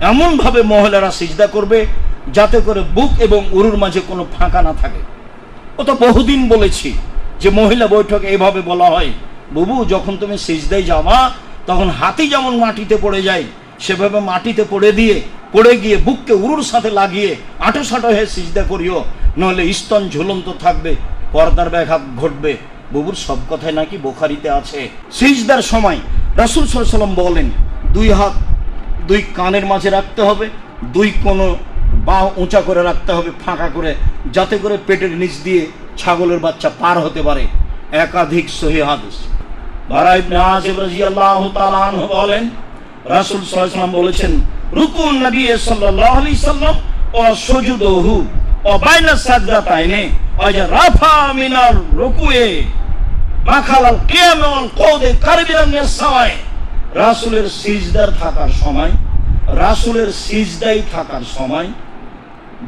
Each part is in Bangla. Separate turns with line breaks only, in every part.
এমনভাবে মহিলারা সিজদা করবে যাতে করে বুক এবং উরুর মাঝে কোনো ফাঁকা না থাকে। ও তো বহুদিন বলেছি যে মহিলা বৈঠকে এভাবে বলা হয়। বুবু, যখন তুমি সিজদায় যাওয়া তখন হাতি যেমন মাটিতে পড়ে যায়, সেভাবে মাটিতে পড়ে দিয়ে, পড়ে গিয়ে বুককে উরুর সাথে লাগিয়ে আটো সাটো হয়ে সিজদা করিও। নইলে স্তন ঝুলন্ত থাকবে, পর্দার ব্যাঘাত ঘটবে। বুবুর সব কথাই নাকি বোখারিতে আছে। সিজদার সময় রাসুল সাল্লাম বলেন, দুই হাত দুই কানের মাঝে রাখতে হবে, দুই কোনো বা উঁচা করে রাখতে হবে, ফাঁকা করে, যাতে করে পেটের নিচ দিয়ে ছাগলের বাচ্চা পার হতে পারে। একাধিক সহি হাদিস। বলেন, রাসূল ওয়াসাল্লাম বলেছেন, রুকুন নবী সাল্লাল্লাহু আলাইহি সাল্লাম ও সুজুদুহু ও বাইনা সাজদাতাইনে ও যে রাফা মিনাল রুকুয়ে, মাখালাল কিয়াম ওয়াল কওদে কারবিরান মিনাস সামাই রাসূলের সিজদার থাকার সময়, রাসূলের সিজদাই থাকার সময়,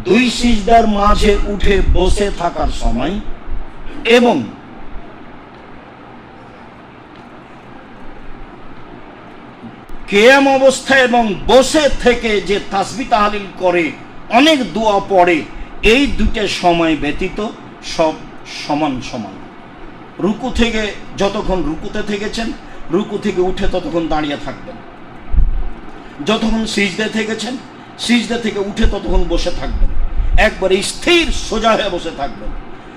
দুই সিজদার মাঝে উঠে বসে থাকার সময় এবং কেয়াম অবস্থায় এবং বসে থেকে যে তাসবি তাহালিল করে, অনেক দোয়া পড়ে, এই দুটো সময় ব্যতীত সব সমান সমান। রুকু থেকে, যতক্ষণ রুকুতে থেকেছেন রুকু থেকে উঠে ততক্ষণ দাঁড়িয়ে থাকবেন। যতক্ষণ সিজদে থেকেছেন, সিজদে থেকে উঠে ততক্ষণ বসে থাকবেন। একবারে স্থির সোজা হয়ে বসে থাকবেন।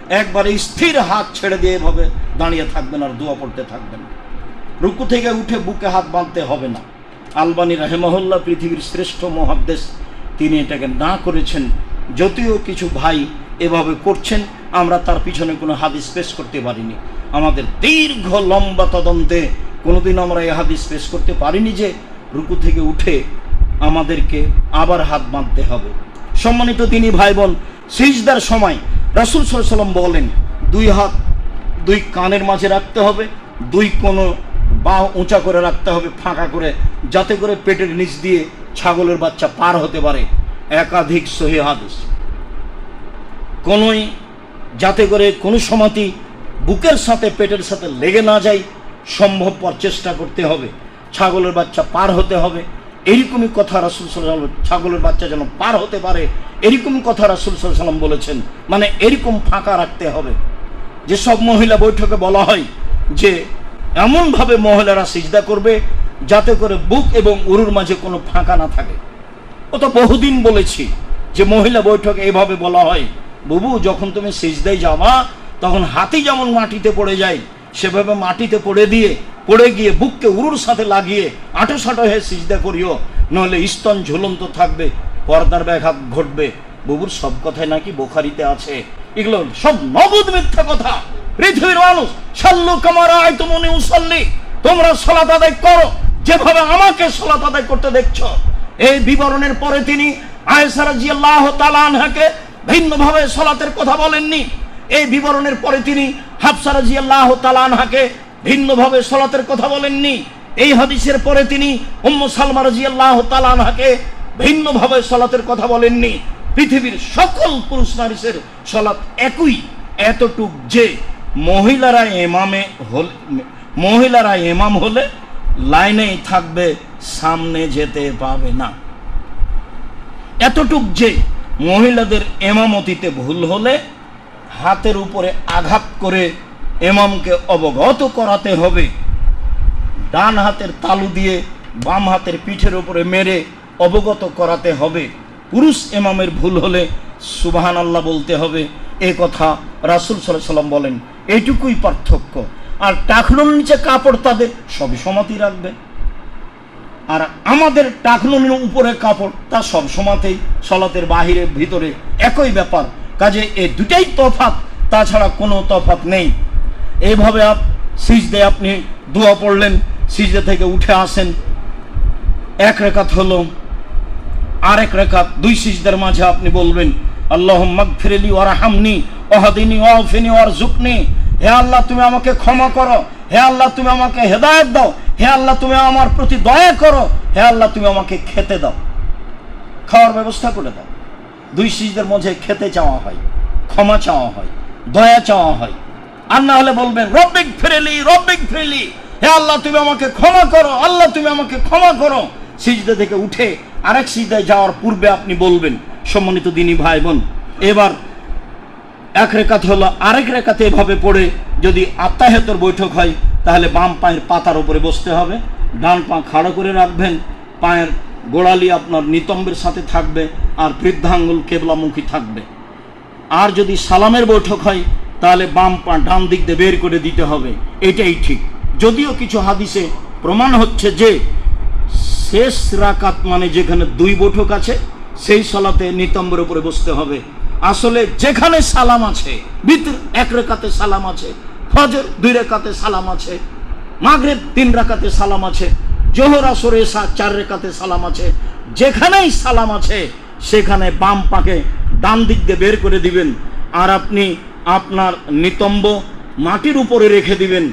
একবারে স্থির হাত ছেড়ে দিয়ে এভাবে দাঁড়িয়ে থাকবেন আর দোয়া পড়তে থাকবেন। রুকু থেকে উঠে বুকে হাত বাঁধতে হবে না। আলবানী রাহেমহল্লা পৃথিবীর শ্রেষ্ঠ মহাদ্দেশ, তিনি এটাকে না করেছেন। যদিও কিছু ভাই এভাবে করছেন, আমরা তার পিছনে কোনো হাদিস পেশ করতে পারিনি। আমাদের দীর্ঘ লম্বা তদন্তে কোনোদিন আমরা এই হাদিস পেশ করতে পারিনি যে রুকু থেকে উঠে আমাদেরকে আবার হাত বাঁধতে হবে। সম্মানিত তিনি ভাই বোন সিজদার সময় রাসুল সাল্লাম বলেন, দুই হাত দুই কানের মাঝে রাখতে হবে, দুই কোনো বা উঁচা করে রাখতে হবে, ফাঁকা করে, যাতে করে পেটের নিচ দিয়ে ছাগলের বাচ্চা পার হতে পারে। একাধিক সহি হাদিস। কোনোই যাতে করে কোনো সময়তেই বুকের সাথে, পেটের সাথে লেগে না যায় সম্ভবপর চেষ্টা করতে হবে। ছাগলের বাচ্চা পার হতে হবে। এরকমই কথা রাসুল সাল্লাম ছাগলের বাচ্চা যেন পার হতে পারে এরকম কথা রাসুল সাল্লাম বলেছেন। মানে এরকম ফাঁকা রাখতে হবে। যে সব মহিলা বৈঠকে বলা হয় যে, এমনভাবে মহিলারা সিজদা করবে যাতে করে বুক এবং উরুর মাঝে কোনো ফাঁকা না থাকে। ও তো বহুদিন বলেছি যে মহিলা বৈঠকে এভাবে বলা হয়, বুবু, যখন তুমি সিজদায় যাওয়া তখন হাতি যেমন মাটিতে পড়ে যায় সেভাবে মাটিতে পড়ে দিয়ে, পড়ে গিয়ে বুককে উরুর সাথে লাগিয়ে আটো সাটো হয়ে সিজদা করিও। নইলে স্তন ঝুলন্ত থাকবে, পর্দার ব্যাঘাত ঘটবে। বুবুর সব কথাই নাকি বোখারিতে আছে। এগুলো সব নগদ মিথ্যা কথা। পৃথিবীর মানুষ, সাল্লু কামারা আয় মনে উসল্লি, তোমরা সলাত আদায় করো, যেভাবে আমাকে সলাত আদায় করতে দেখছ। এই বিবরণের পরে তিনি আয়েসারা জিয়াল্লাহ তালানহাকে ভিন্নভাবে সলাতের কথা বলেননি। এই বিবরণের পরে তিনি হাফসারা জিয়াল্লাহ তালানহাকে ভিন্নভাবে সলাতের কথা বলেননি। এই হাদিসের পরে তিনি উম্ম সালমা রাজিয়াল্লাহ তালানহাকে ভিন্নভাবে সলাতের কথা বলেননি। পৃথিবীর সকল পুরুষ নারীদের সলাৎ একই, এতটুক যে মহিলারা এমামে হল, মহিলারা এমাম হলে লাইনেই থাকবে, সামনে যেতে পাবে না। এতটুক যে মহিলাদের এমামতিতে ভুল হলে হাতের উপরে আঘাত করে এমামকে অবগত করাতে হবে। ডান হাতের তালু দিয়ে বাম হাতের পিঠের উপরে মেরে অবগত করাতে হবে। পুরুষ এমামের ভুল হলে সুবাহান আল্লাহ বলতে হবে। এ কথা রাসুল সাল্লাম বলেন এইটুকুই পার্থক্য। আর টাকনুর নিচে কাপড় তাদের সবই সমাতি রাখবে। আর আমাদের টাকনুনের উপরে কাপড় তা সব সময়তেই সলাতের বাহিরে, ভিতরে একই ব্যাপার। কাজে এই দুটাই তফাত তাছাড়া কোনো তফাত নেই। এইভাবে আপ সিজদে আপনি দোয়া পড়লেন, সিজদে থেকে উঠে আসেন। এক রেখাত হলো, আরেক রেখাত, দুই সিজদের মাঝে আপনি বলবেন আল্লাহ মাগফিরলি ওয়ারহামনি ওয়াহদিনি ওয়াফিনি ওয়ারজুকনি হে আল্লাহ, তুমি আমাকে ক্ষমা করো। হে আল্লাহ, তুমি আমাকে হেদায়ত দাও। হে আল্লাহ, তুমি আমার প্রতি দয়া করো। হে আল্লাহ, তুমি আমাকে খেতে দাও। খাওয়ার ব্যবস্থা করে দাও। দুই সিজদের মধ্যে খেতে চাওয়া হয়, ক্ষমা চাওয়া হয়, দয়া চাওয়া হয়। আর না হলে বলবেন, রব্বিক ফিরেলি রব্বিক ফিরেলি। হে আল্লাহ, তুমি আমাকে ক্ষমা করো, আল্লাহ, তুমি আমাকে ক্ষমা করো। সিজদে থেকে উঠে আরেক সিজদায় যাওয়ার পূর্বে আপনি বলবেন, সম্মানিত দিনী ভাই বোন এবার এক রেখাত হলো আরেক রেখাতে এভাবে পড়ে যদি আত্মাহেতর বৈঠক হয়, তাহলে বাম পায়ের পাতার উপরে বসতে হবে, ডান পা খাড়ো করে রাখবেন, পায়ের গোড়ালি আপনার নিতম্বের সাথে থাকবে আর বৃদ্ধাঙ্গুল কেবলামুখী থাকবে। আর যদি সালামের বৈঠক হয়, তাহলে বাম পা ডান দিক দিয়ে বের করে দিতে হবে। এটাই ঠিক। যদিও কিছু হাদিসে প্রমাণ হচ্ছে যে, শেষ রাকাত মানে যেখানে দুই বৈঠক আছে, সেই সলাতে নিতম্বের উপরে বসতে হবে। আসলে যেখানে সালাম আছে, বিতর এক রেখাতে সালাম আছে, ফজর দুই রেখাতে সালাম আছে, মাগরেব তিন রাকাতে সালাম আছে জোহর আসর চার রেখাতে সালাম আছে। যেখানেই সালাম আছে, সেখানে বাম পাকে ডান দিক দিয়ে বের করে দিবেন। আর আপনি আপনার নিতম্ব মাটির উপরে রেখে দিবেন।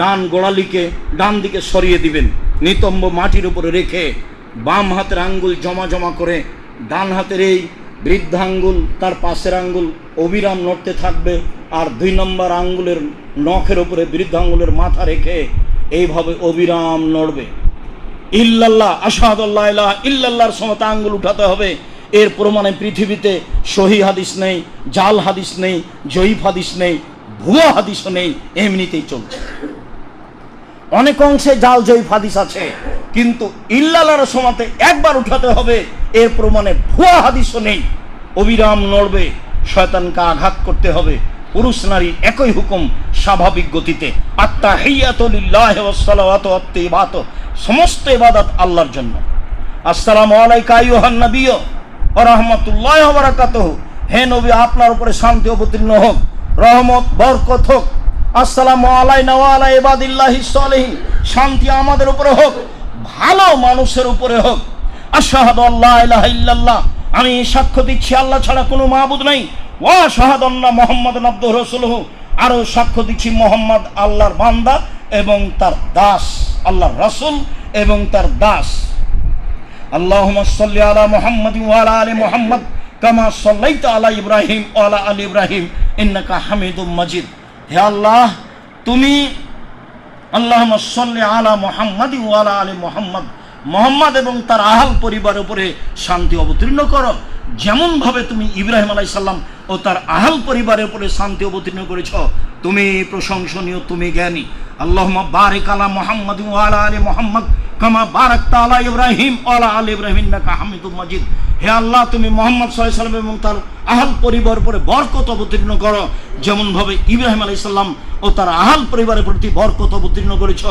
ডান গোড়ালিকে, ডান দিকে সরিয়ে দিবেন। নিতম্ব মাটির উপরে রেখে বাম হাতের আঙ্গুল জমা জমা করে ডান হাতের এই বৃদ্ধাঙ্গুল তার পাশের আঙ্গুল অবিরাম নড়তে থাকবে। আর দুই নম্বর আঙ্গুলের নখের উপরে বৃদ্ধাঙ্গুলের মাথা রেখে এইভাবে অবিরাম নড়বে। ইল্লাল্লাহ আশাহাদুল্লাহ ইল্লাল্লাহর সমতা আঙ্গুল উঠাতে হবে। এর প্রমাণে পৃথিবীতে সহি হাদিস নেই, জাল হাদিস নেই, জয়ীফ হাদিস নেই হাদিসও নেই, এমনিতেই চলছে। অনেক অংশে জাল, জয়ীফ হাদিস আছে, কিন্তু সমাতে একবার উঠাতে হবে, এর প্রমাণে ভুয়া হাদিসও নেই। অবিরাম নড়বে, শয়তানকে আঘাত করতে হবে। পুরুষ নারী একই হুকুম স্বাভাবিক গতিতে। আত্মা ইবাত সমস্ত ইবাদত আল্লাহর জন্য। আসসালামু আলাইকা হে নবী, আপনার উপরে শান্তি অবতীর্ণ হোক, রহমত, বরকত হোক। আসসালামু আলাইনা ওয়া আলা ইবাদিল্লাহি শান্তি আমাদের উপরে হোক, ভালো মানুষের উপরে হোক। আশহাদু আল্লা ইলাহা ইল্লাল্লাহ। আমি সাক্ষ্য দিচ্ছি, আল্লাহ ছাড়া কোনো মাহবুদ নাই। ওয়া শাহাদান্না মোহাম্মদ আব্দুর রাসূলুহু। আরও সাক্ষ্য দিচ্ছি, মোহাম্মদ আল্লাহর বান্দা এবং তার দাস। আল্লাহর রাসূল এবং তার দাস। সাল্লি আলা মুহাম্মাদ ওয়া আলা মুহাম্মদ কামা আলা ইব্রাহিম ওয়া আলা ইব্রাহিম ইন্নাকা হামিদুম মাজিদ। হে আল্লাহ, তুমি আল্লাহুম্মা সাল্লি আলা মুহাম্মাদ ওয়া আলা আলি মুহাম্মদ। মোহাম্মদ এবং তার আহাল পরিবার উপরে শান্তি অবতীর্ণ করো। যেমনভাবে তুমি ইব্রাহিম আলাইসাল্লাম ও তার আহাল পরিবারের উপরে শান্তি অবতীর্ণ করেছ। তুমি প্রশংসনীয়, তুমি জ্ঞানী। আল্লাহ বারেক আলা মোহাম্মদ ওয়ালা আলী মোহাম্মদ, কামা বারাক তালা ইব্রাহিম ওয়ালা আলী ইব্রাহিম নাকা হামিদুল মাজিদ। হে আল্লাহ, তুমি মোহাম্মদ সাল্লাম এবং তার আহাল পরিবার উপরে বরকত অবতীর্ণ করো। যেমনভাবে ইব্রাহিম আলাইসাল্লাম ও তার আহাল পরিবারের প্রতি বরকত অবতীর্ণ করেছ।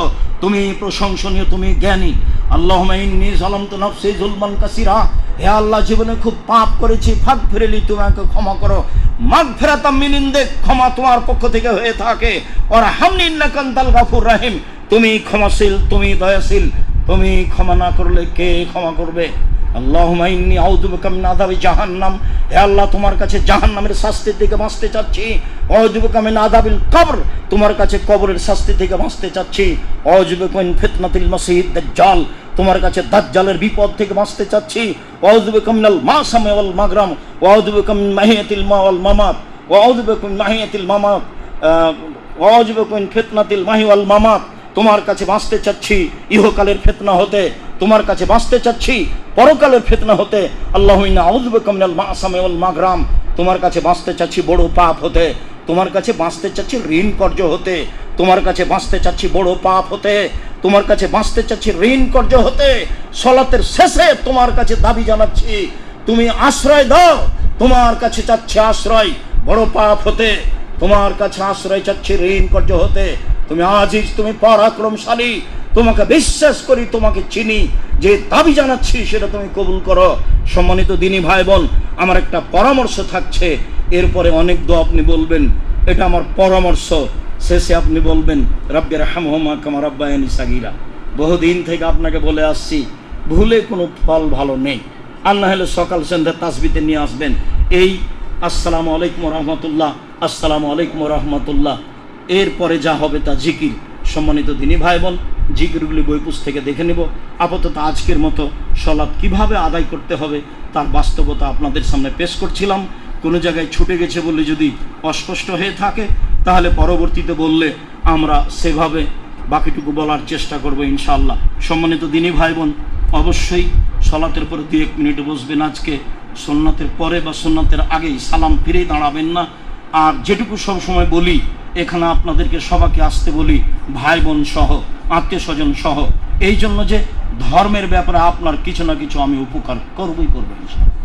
তুমি প্রশংসনীয়, তুমি জ্ঞানী। আল্লাহ ইন্নি সালাম তো নফসি জুলমান কাসিরা। হে আল্লাহ, জীবনে খুব পাপ করেছি। ফাঁক ফেরেলি, তোমাকে ক্ষমা করো। মাগ ফেরাতাম মিনিন্দে, ক্ষমা তোমার পক্ষ থেকে হয়ে থাকে। ওর হামনিন্নাকান্তাল গাফুর রাহিম। তুমি ক্ষমাশীল, তুমি দয়াশীল। তুমি ক্ষমা না করলে কে ক্ষমা করবে? জাহান্নাম। আল্লাহ, তোমার কাছে জাহান্নামের শাস্তি থেকে চাচ্ছি। কবর। তোমার কাছে কবরের শাস্তি থেকে বাঁচতে চাচ্ছি। মিন ফিতনাতিল মাসিহিদ দাজ্জাল। তোমার কাছে দাজ্জালের বিপদ থেকে বাঁচতে চাচ্ছি। আউযু বিকা মিনাল মাসামি ওয়াল মাগরাম বিকা মিন মাহিয়াতিল মা ওয়াল মামাত বিকা মিন মাহিয়াতিল মামাত বিকা মিন ফিতনাতিল মাহি ওয়াল মামাত। তোমার কাছে বাঁচতে চাচ্ছি, ইহকালের ফেতনা হতে। তোমার কাছে বাঁচতে চাচ্ছি, পরকালের ফেতনা হতে। আল্লাহ আউজবেকমিনাল মাসামে ওয়াল মাগরাম। তোমার কাছে বাঁচতে চাচ্ছি বড় পাপ হতে। তোমার কাছে বাঁচতে চাচ্ছি ঋণ কর্য হতে। তোমার কাছে বাঁচতে চাচ্ছি বড় পাপ হতে। তোমার কাছে বাঁচতে চাচ্ছি ঋণ কর্য হতে সলাতের শেষে তোমার কাছে দাবি জানাচ্ছি। তুমি আশ্রয় দাও, তোমার কাছে চাচ্ছি আশ্রয়, বড় পাপ হতে তোমার কাছে আশ্রয় চাচ্ছি ঋণ কর্য হতে। তুমি আজিজ, তুমি পরাক্রমশালী, তোমাকে বিশ্বাস করি, তোমাকে চিনি, যে দাবি জানাচ্ছি সেটা তুমি কবুল করো। সম্মানিত দিনী ভাই বোন আমার একটা পরামর্শ থাকছে, এরপরে অনেক দোয়া আপনি বলবেন, এটা আমার পরামর্শ। শেষে আপনি বলবেন রাব্বির হামহমা কামা রাব্বায়ানি সাগিরা। বহুদিন থেকে আপনাকে বলে আসছি, ভুলে কোনো ফল ভালো নেই। আল্লাহ হলে সকাল সন্ধ্যা তাসবিতে নিয়ে আসবেন, এই আসসালামু আলাইকুম রহমতুল্লাহ, আসসালামু আলাইকুম রহমতুল্লাহ। এরপরে যা হবে তা জিকির। সম্মানিত দিনী ভাই বোন জিকিরগুলি বই থেকে দেখে নেব। আপাতত আজকের মতো সলাৎ কীভাবে আদায় করতে হবে তার বাস্তবতা আপনাদের সামনে পেশ করছিলাম। কোনো জায়গায় ছুটে গেছে বলে যদি অস্পষ্ট হয়ে থাকে তাহলে পরবর্তীতে বললে আমরা সেভাবে বাকিটুকু বলার চেষ্টা করব ইনশাআল্লাহ। সম্মানিত দিনী ভাই বোন অবশ্যই সলাতের পরে দু এক মিনিট বসবেন আজকে। সোননাথের পরে বা সোননাথের আগেই সালাম ফিরেই দাঁড়াবেন না। আর যেটুকু সব সময় বলি, এখানে আপনাদেরকে সবাইকে আসতে বলি ভাই বোন সহ আত্মীয় স্বজন সহ, এই জন্য যে ধর্মের ব্যাপারে আপনার কিছু না কিছু আমি উপকার করবই করব ইনশাআল্লাহ।